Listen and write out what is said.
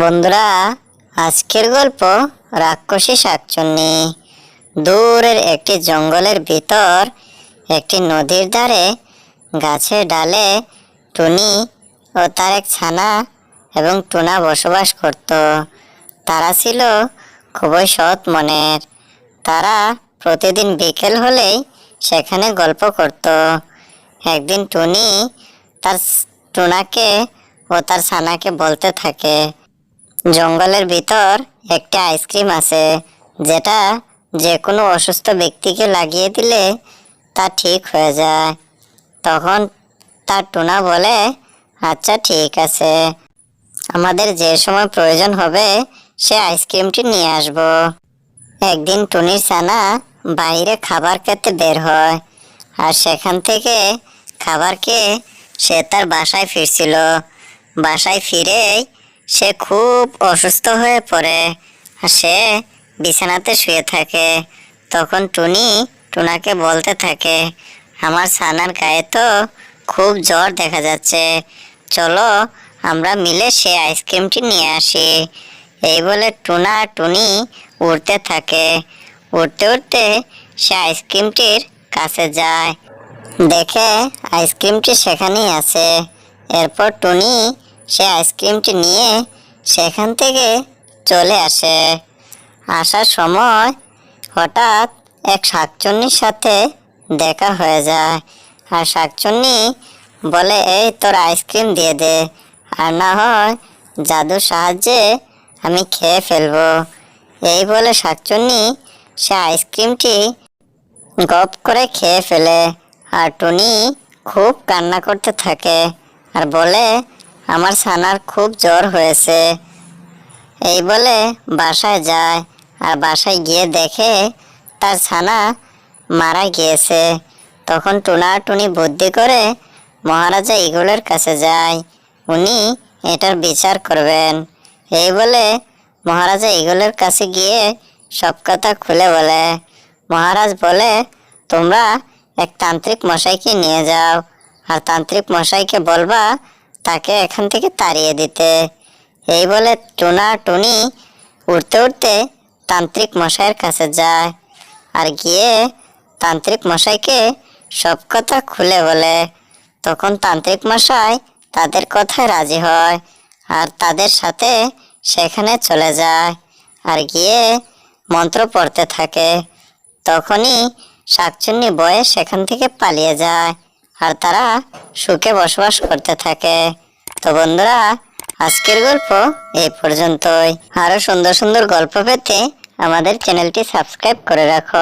বন্ধুরা, আজকের গল্প রাক্ষসী শাকচুন্নি। দূরের একটি জঙ্গলের ভিতর একটি নদীর ধারে গাছের ডালে টুনি ও তার এক ছানা এবং টুনা বসবাস করত। তারা ছিল খুবই সৎ মনের। তারা প্রতিদিন বিকেল হলেই সেখানে গল্প করত। একদিন টুনি তার টুনাকে ও তার ছানাকে বলতে থাকে জঙ্গলের ভিতর একটা আইসক্রিম আছে, যেটা যে কোনো অসুস্থ ব্যক্তিকে লাগিয়ে দিলে তা ঠিক হয়ে যায়। তখন তার টুনা বলে আচ্ছা ঠিক আছে। আমাদের যে সময় প্রয়োজন হবে, সে আইসক্রিমটি নিয়ে আসব। একদিন টুনির ছানা বাইরে খাবার খেতে বের হয়, আর সেখান থেকে খাবার খেয়ে সে তার বাসায় ফিরছিল। বাসায় ফিরেই সে খুব অসুস্থ হয়ে পড়ে সে বিছানাতে শুয়ে থাকে। তখন টুনি টুনাকে বলতে থাকে, আমার ছানার গায়ে তো খুব জ্বর দেখা যাচ্ছে। চলো আমরা মিলে সে আইসক্রিমটি নিয়ে আসি। এই বলে টুনা টুনি উড়তে থাকে। উড়তে উড়তে সে আইসক্রিমটির কাছে যায়। দেখে আইসক্রিমটি সেখানেই আছে। এরপর টুনি সে আইসক্রিমটি নিয়ে সেখান থেকে চলে আসে। আসার সময় হঠাৎ এক শাকচুন্নির সাথে দেখা হয়ে যায়। আর শাকচুন্নি বলে, এই তোর আইসক্রিম দিয়ে দে, আর না হয় জাদুর সাহায্যে আমি খেয়ে ফেলব। এই বলে শাকচুন্নি সে আইসক্রিমটি গপ করে খেয়ে ফেলে। আর টুনি খুব কান্না করতে থাকে আর বলে আমার ছানার খুব জ্বর হয়েছে। এই বলে বাসায় যায় আর বাসায় গিয়ে দেখে তার ছানা মারা গিয়েছে। তখন টুনা টুনি বুদ্ধি করে মহারাজা ইগলের কাছে যায়। উনি এটার বিচার করবেন। এই বলে মহারাজা ইগলের কাছে গিয়ে সব কথা খুলে বলে। মহারাজ বলে, তোমরা এক তান্ত্রিক মশাইকে নিয়ে যাও। আর তান্ত্রিক মশাইকে বলবা তাকে এখান থেকে তাড়িয়ে দিতে। এই বলে টুনা টুনি উঠতে উঠতে তান্ত্রিক মশাইয়ের কাছে যায় আর গিয়ে তান্ত্রিক মশাইকে সব কথা খুলে বলে। তখন তান্ত্রিক মশাই তাদের কথায় রাজি হয় আর তাদের সাথে সেখানে চলে যায় আর গিয়ে মন্ত্র পড়তে থাকে। তখনই শাকচুন্নি বয়ে সেখান থেকে পালিয়ে যায়। আর তারা সুখে বসবাস করতে থাকে। তো বন্ধুরা, আজকের গল্প এই পর্যন্তই। আরও সুন্দর সুন্দর গল্প পেতে আমাদের চ্যানেলটি সাবস্ক্রাইব করে রাখো।